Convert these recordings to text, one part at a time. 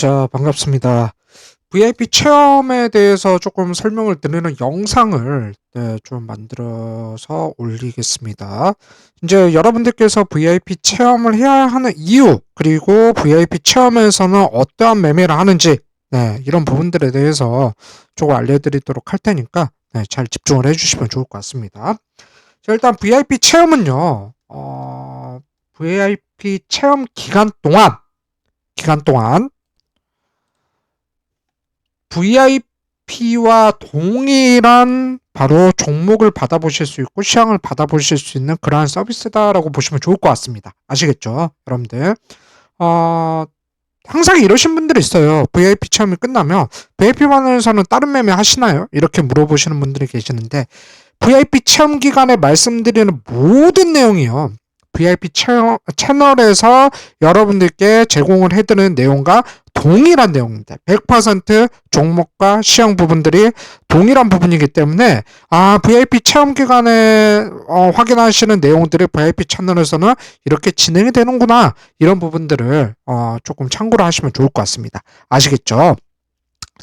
자, 반갑습니다. VIP 체험에 대해서 조금 설명을 드리는 영상을 네, 좀 만들어서 올리겠습니다. 이제 여러분들께서 VIP 체험을 해야 하는 이유, 그리고 VIP 체험에서는 어떠한 매매를 하는지, 네, 이런 부분들에 대해서 조금 알려드리도록 할 테니까, 네, 잘 집중을 해주시면 좋을 것 같습니다. 자, 일단 VIP 체험은요, 어, VIP 체험 기간 동안, 기간 동안, VIP와 동일한 바로 종목을 받아보실 수 있고 시향을 받아보실 수 있는 그러한 서비스다라고 보시면 좋을 것 같습니다. 아시겠죠? 여러분들. 어, 항상 이러신 분들이 있어요. VIP 체험이 끝나면 VIP 반에서는 다른 매매 하시나요? 이렇게 물어보시는 분들이 계시는데 VIP 체험 기간에 말씀드리는 모든 내용이요. VIP 채- 채널에서 여러분들께 제공을 해드리는 내용과 동일한 내용입니다. 100% 종목과 시형 부분들이 동일한 부분이기 때문에 아 VIP 체험 기간에 어, 확인하시는 내용들이 VIP 채널에서는 이렇게 진행이 되는구나 이런 부분들을 어, 조금 참고를 하시면 좋을 것 같습니다. 아시겠죠?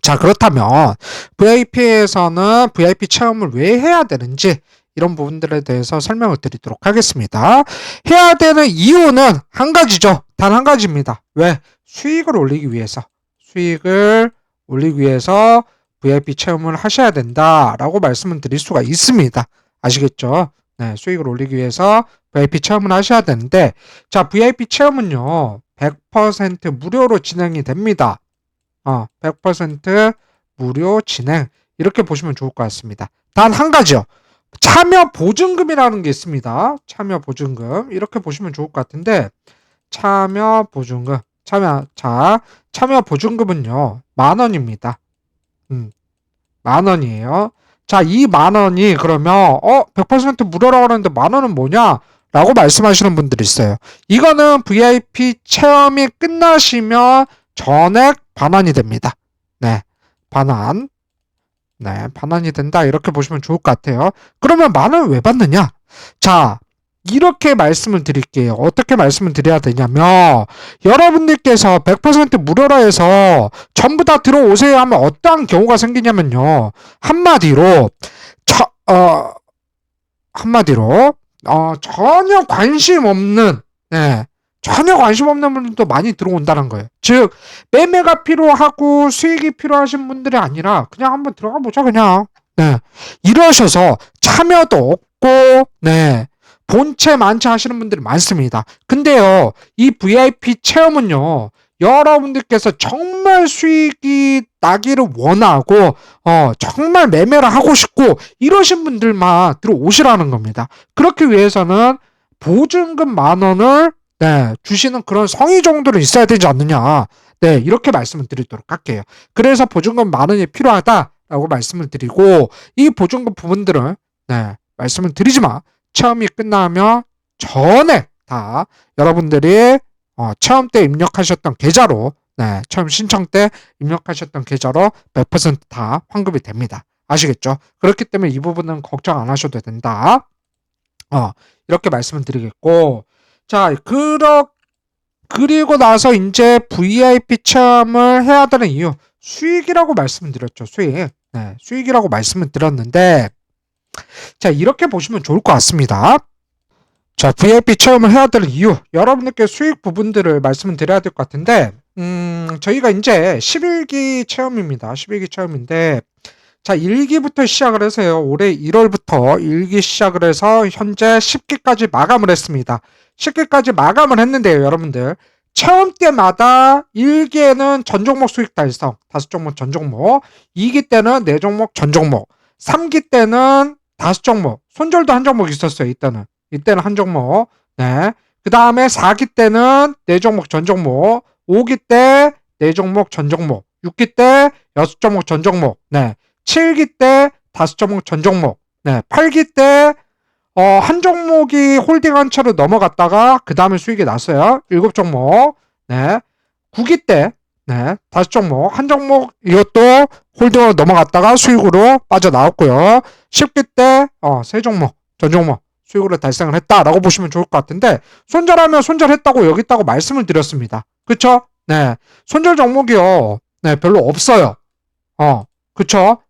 자 그렇다면 VIP에서는 VIP 체험을 왜 해야 되는지 이런 부분들에 대해서 설명을 드리도록 하겠습니다. 해야 되는 이유는 한 가지죠. 단 한 가지입니다. 왜? 수익을 올리기 위해서. 수익을 올리기 위해서 VIP 체험을 하셔야 된다라고 말씀을 드릴 수가 있습니다. 아시겠죠? 네, 수익을 올리기 위해서 VIP 체험을 하셔야 되는데, 자, VIP 체험은요, 100% 무료로 진행이 됩니다. 어, 100% 무료 진행. 이렇게 보시면 좋을 것 같습니다. 단 한 가지요. 참여 보증금이라는 게 있습니다. 참여 보증금. 이렇게 보시면 좋을 것 같은데, 참여 보증금. 참여, 자, 참여 보증금은요, 만 원입니다. 음, 만 원이에요. 자, 이 만 원이 그러면, 어, 100% 무료라고 하는데 만 원은 뭐냐? 라고 말씀하시는 분들이 있어요. 이거는 VIP 체험이 끝나시면 전액 반환이 됩니다. 네, 반환. 네, 반환이 된다. 이렇게 보시면 좋을 것 같아요. 그러면 만원 왜 받느냐? 자, 이렇게 말씀을 드릴게요. 어떻게 말씀을 드려야 되냐면, 여러분들께서 100% 무료라 해서 전부 다 들어오세요 하면 어떠한 경우가 생기냐면요. 한마디로, 저, 어, 한마디로, 어, 전혀 관심 없는, 네, 전혀 관심 없는 분들도 많이 들어온다는 거예요. 즉, 매매가 필요하고 수익이 필요하신 분들이 아니라 그냥 한번 들어가 보자, 그냥. 네. 이러셔서 참여도 없고, 네. 본체 만체 하시는 분들이 많습니다. 근데요, 이 VIP 체험은요, 여러분들께서 정말 수익이 나기를 원하고, 어, 정말 매매를 하고 싶고, 이러신 분들만 들어오시라는 겁니다. 그렇기 위해서는 보증금 만 원을, 네, 주시는 그런 성의 정도는 있어야 되지 않느냐. 네, 이렇게 말씀을 드리도록 할게요. 그래서 보증금 만 원이 필요하다라고 말씀을 드리고, 이 보증금 부분들은, 네, 말씀을 드리지만, 체험이 끝나면 전에 다 여러분들이 어, 체험 때 입력하셨던 계좌로 네, 체험 신청 때 입력하셨던 계좌로 100%다 환급이 됩니다. 아시겠죠? 그렇기 때문에 이 부분은 걱정 안 하셔도 된다. 어, 이렇게 말씀을 드리겠고 자, 그러 그리고 나서 이제 VIP 체험을 해야 되는 이유 수익이라고 말씀을 드렸죠. 수익. 네, 수익이라고 말씀을 드렸는데 자, 이렇게 보시면 좋을 것 같습니다. 자, VIP 체험을 해야 될 이유, 여러분들께 수익 부분들을 말씀을 드려야 될 것 같은데, 음, 저희가 이제 11기 체험입니다. 11기 체험인데, 자, 1기부터 시작을 해서요. 올해 1월부터 1기 시작을 해서 현재 10기까지 마감을 했습니다. 10기까지 마감을 했는데요, 여러분들. 체험 때마다 1기에는 전 종목 수익 달성, 다섯 종목 전 종목, 2기 때는 네 종목 전 종목, 3기 때는 다섯 종목, 손절도 한 종목 있었어요, 이때는. 이때는 한 종목. 네. 그 다음에 4기 때는 네 종목 전 종목, 5기 때 네 종목 전 종목, 6기 때 여섯 종목 전 종목, 네. 7기 때 다섯 종목 전 종목, 네. 8기 때 어, 한 종목이 홀딩 한 차로 넘어갔다가 그 다음에 수익이 났어요. 일곱 종목. 네. 9기 때 네. 다섯 종목. 한 종목 이것도 홀딩으로 넘어갔다가 수익으로 빠져나왔고요. 10기 때 어, 세 종목, 전 종목 수익으로 달성을 했다라고 보시면 좋을 것 같은데 손절하면 손절했다고 여기 있다고 말씀을 드렸습니다. 그쵸? 네. 손절 종목이요. 네, 별로 없어요. 어, 그쵸?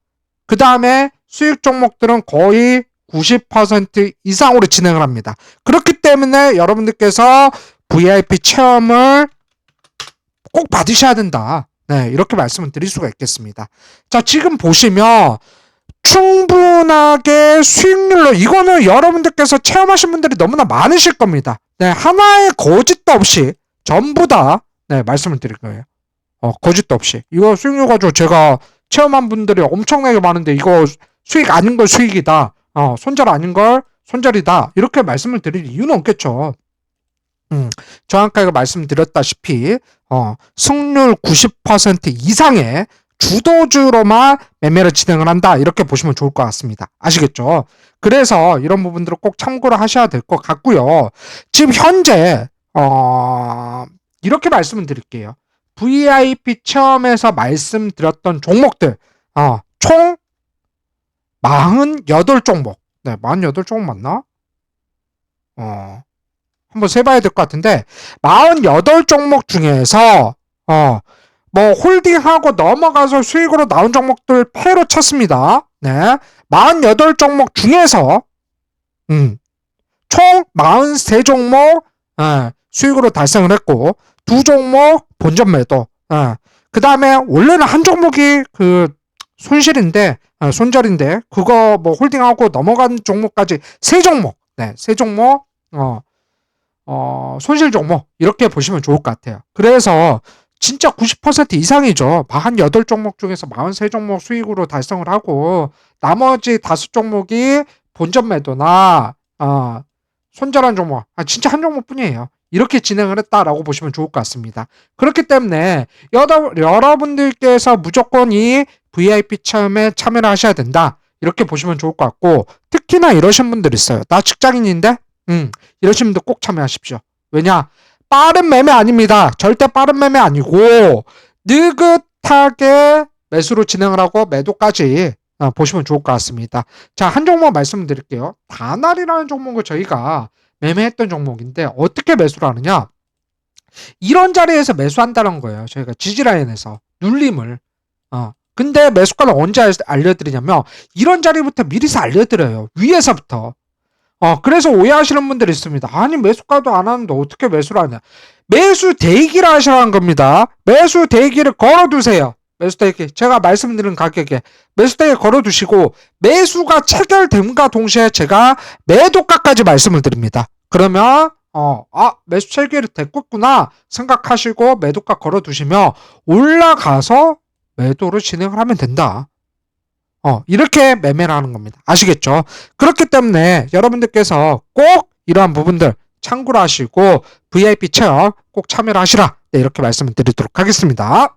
그 다음에 수익 종목들은 거의 90% 이상으로 진행을 합니다. 그렇기 때문에 여러분들께서 VIP 체험을 꼭 받으셔야 된다. 네, 이렇게 말씀을 드릴 수가 있겠습니다. 자, 지금 보시면 충분하게 수익률로 이거는 여러분들께서 체험하신 분들이 너무나 많으실 겁니다. 네, 하나의 거짓도 없이 전부 다 네, 말씀을 드릴 거예요. 어, 거짓도 없이. 이거 수익률 가지고 제가 체험한 분들이 엄청나게 많은데 이거 수익 아닌 걸 수익이다. 어, 손절 아닌 걸 손절이다. 이렇게 말씀을 드릴 이유는 없겠죠. 음, 정확하게 말씀드렸다시피 어, 승률 90% 이상의 주도주로만 매매를 진행을 한다. 이렇게 보시면 좋을 것 같습니다. 아시겠죠? 그래서 이런 부분들을 꼭 참고를 하셔야 될 것 같고요. 지금 현재 어, 이렇게 말씀을 드릴게요. VIP 체험에서 말씀드렸던 종목들 어, 총 48종목. 네, 48종목 맞나? 어. 한번 세봐야 될 것 같은데 48종목 중에서 어, 뭐 홀딩하고 넘어가서 수익으로 나온 종목들 패로 쳤습니다. 네. 48종목 중에서 음, 총 43종목 예, 수익으로 달성을 했고 두 종목 본전 매도. 예. 그 다음에 원래는 한 종목이 그 손실인데 어, 손절인데 그거 뭐 홀딩하고 넘어간 종목까지 세 종목. 네, 세 종목 어, 어, 손실 종목 이렇게 보시면 좋을 것 같아요. 그래서 진짜 90% 이상이죠. 48종목 중에서 43종목 수익으로 달성을 하고 나머지 다섯 종목이 본전 매도나 어, 손절한 종목, 아, 진짜 한 종목뿐이에요. 이렇게 진행을 했다라고 보시면 좋을 것 같습니다. 그렇기 때문에 여러, 여러분들께서 무조건 이 VIP 체험에 참여를 하셔야 된다. 이렇게 보시면 좋을 것 같고 특히나 이러신 분들 있어요. 나 직장인인데, 음, 이러신 분들 꼭 참여하십시오. 왜냐? 빠른 매매 아닙니다. 절대 빠른 매매 아니고 느긋하게 매수로 진행을 하고 매도까지 어, 보시면 좋을 것 같습니다. 자, 한 종목 말씀드릴게요. 다날이라는 종목을 저희가 매매했던 종목인데 어떻게 매수를 하느냐? 이런 자리에서 매수한다는 거예요. 저희가 지지라인에서 눌림을. 어. 근데 매수가는 언제 알- 알려드리냐면 이런 자리부터 미리서 알려드려요. 위에서부터. 어, 그래서 오해하시는 분들이 있습니다. 아니, 매수가도 안 하는데 어떻게 매수를 하냐. 매수 대기를 하시라는 겁니다. 매수 대기를 걸어두세요. 매수 대기. 제가 말씀드린 가격에 매수 대기 걸어두시고 매수가 체결됨과 동시에 제가 매도가까지 말씀을 드립니다. 그러면 어, 아, 매수 체결이 됐겠구나 생각하시고 매도가 걸어두시면 올라가서 매도를 진행을 하면 된다. 어, 이렇게 매매를 하는 겁니다. 아시겠죠? 그렇기 때문에 여러분들께서 꼭 이러한 부분들 참고를 하시고 VIP 체험 꼭 참여를 하시라. 네, 이렇게 말씀을 드리도록 하겠습니다.